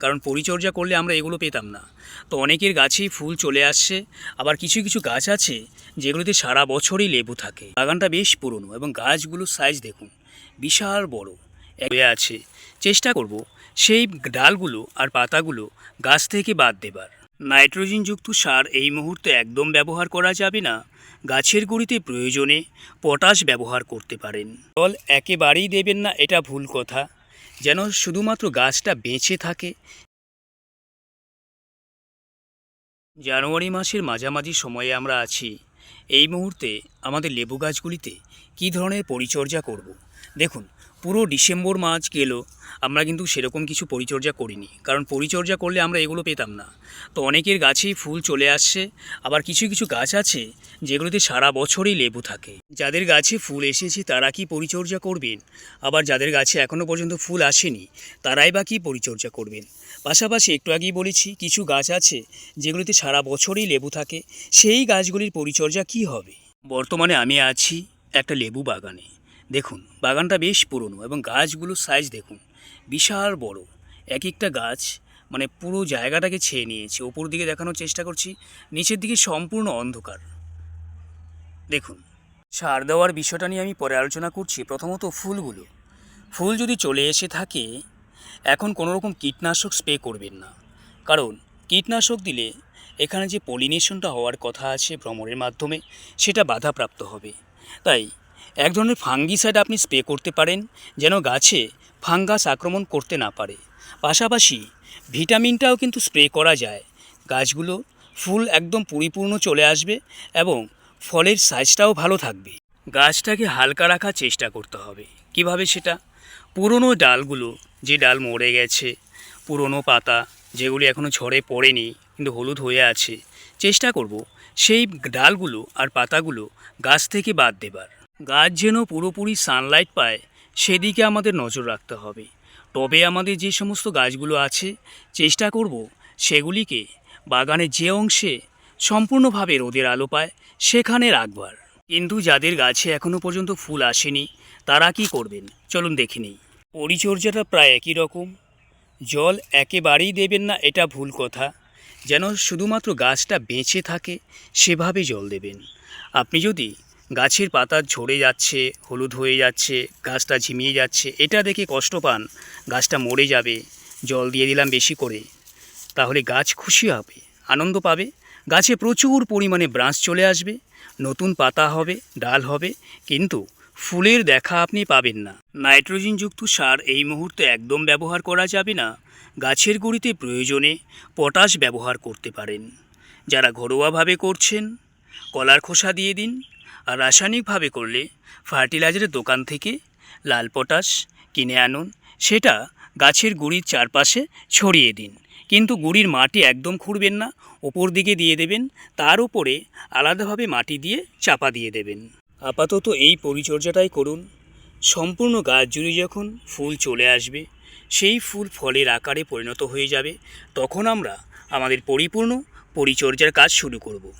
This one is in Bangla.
কারণ পরিচর্যা করলে আমরা এগুলো পেতাম না। তো অনেকের গাছেই ফুল চলে আসছে, আবার কিছু কিছু গাছ আছে যেগুলোতে সারা বছরই লেবু থাকে। বাগানটা বেশ পুরনো এবং গাছগুলোর সাইজ দেখুন, বিশাল বড়। একে আছে, চেষ্টা করব সেই ডালগুলো আর পাতাগুলো গাছ থেকে বাদ দেবার। নাইট্রোজেনযুক্ত সার এই মুহূর্তে একদম ব্যবহার করা যাবে না। গাছের গুঁড়িতে প্রয়োজনে পটাশ ব্যবহার করতে পারেন। জল একেবারেই দেবেন না, এটা ভুল কথা। যেন শুধুমাত্র গাছটা বেঁচে থাকে জানুয়ারি মাসের মাঝামাঝি সময়ে আমরা আছি এই মুহূর্তে আমাদের লেবু গাছগুলিতে কী ধরনের পরিচর্যা করব। দেখুন, পুরো ডিসেম্বর মাস গেল আমরা কিন্তু সেরকম কিছু পরিচর্যা করিনি। কারণ পরিচর্যা করলে আমরা এগুলো পেতাম না। তো অনেকের গাছেই ফুল চলে আসছে, আবার কিছু কিছু গাছ আছে যেগুলোতে সারা বছরই লেবু থাকে। যাদের গাছে ফুল এসেছে তারা কি পরিচর্যা করবেন? আবার যাদের গাছে এখনও পর্যন্ত ফুল আসেনি, তারাই বা কী পরিচর্যা করবেন? পাশাপাশি একটু আগেই বলেছি, কিছু গাছ আছে যেগুলিতে সারা বছরই লেবু থাকে, সেই গাছগুলির পরিচর্যা কি হবে? বর্তমানে আমি আছি একটা লেবু বাগানে। দেখুন, বাগানটা বেশ পুরনো এবং গাছগুলোর সাইজ দেখুন, বিশাল বড়। এক একটা গাছ মানে পুরো জায়গাটাকে ছেয়ে নিয়েছে। ওপর দিকে দেখানোর চেষ্টা করছি, নিচের দিকে সম্পূর্ণ অন্ধকার। দেখুন, সার দেওয়ার বিষয়টা নিয়ে আমি পরে আলোচনা করছি। প্রথমত ফুলগুলো। ফুল যদি চলে এসে থাকে, এখন কোনো রকম কীটনাশক স্প্রে করবেন না। কারণ, কীটনাশক দিলে এখানে যে পলিনেশনটা হওয়ার কথা আছে ভ্রমণের মাধ্যমে, সেটা বাধাপ্রাপ্ত হবে। তাই এক ধরনের ফাঙ্গিসাইড আপনি স্প্রে করতে পারেন যেন গাছে ফাঙ্গাস আক্রমণ করতে না পারে। পাশাপাশি ভিটামিনটাও কিন্তু স্প্রে করা যায়। গাছগুলো ফুল একদম পরিপূর্ণ চলে আসবে এবং ফলের সাইজটাও ভালো থাকবে। গাছটাকে হালকা রাখার চেষ্টা করতে হবে। কীভাবে সেটা? পুরনো ডালগুলো, যে ডাল মরে গেছে, পুরনো পাতা যেগুলি এখনও ঝড়ে পড়েনি, কিন্তু হলুদ হয়ে আছে, চেষ্টা করব সেই ডালগুলো আর পাতাগুলো গাছ থেকে বাদ দেবার। গাছ যেন পুরোপুরি সানলাইট পায়, সেদিকে আমাদের নজর রাখতে হবে। তবে আমাদের যে সমস্ত গাছগুলো আছে, চেষ্টা করব সেগুলিকে বাগানের যে অংশে সম্পূর্ণভাবে রোদের আলো পায়, সেখানে রাখবার। কিন্তু যাদের গাছে এখনও পর্যন্ত ফুল আসেনি, তারা কি করবেন? চলুন দেখে নিই। পরিচর্যাটা প্রায় একই রকম। জল একেবারেই দেবেন না, এটা ভুল কথা। যেন শুধুমাত্র গাছটা বেঁচে থাকে, সেভাবে জল দেবেন। আপনি যদি গাছের পাতা ঝরে যাচ্ছে, হলুদ হয়ে যাচ্ছে, গাছটা ঝিমিয়ে যাচ্ছে, এটা দেখে কষ্ট পান, গাছটা মরে যাবে, জল দিয়ে দিলাম বেশি করে। তাহলে গাছ খুশি হবে, আনন্দ পাবে, গাছে প্রচুর পরিমাণে ব্রাঞ্চ চলে আসবে, নতুন পাতা হবে, ডাল হবে, কিন্তু ফুলের দেখা আপনি পাবেন না। নাইট্রোজেনযুক্ত সার এই মুহূর্তে একদম ব্যবহার করা যাবে না, গাছের গুঁড়িতে প্রয়োজনে পটাশ ব্যবহার করতে পারেন। যারা ঘরোয়াভাবে করছেন, কলার খোসা দিয়ে দিন রাসায়নিকভাবে করলে ফার্টিলাইজারের দোকান থেকে লাল পটাশ কিনে আনুন। সেটা গাছের গুঁড়ির চারপাশে ছড়িয়ে দিন। কিন্তু গুঁড়ির মাটি একদম খুঁড়বেন না, ওপর দিকে দিয়ে দেবেন, তার উপরে আলাদাভাবে মাটি দিয়ে চাপা দিয়ে দেবেন। আপাতত এই পরিচর্যাটাই করুন। সম্পূর্ণ গাছ জুড়ে যখন ফুল চলে আসবে, সেই ফুল ফলের আকারে পরিণত হয়ে যাবে, তখন আমরা আমাদের পরিপূর্ণ পরিচর্যার কাজ শুরু করব।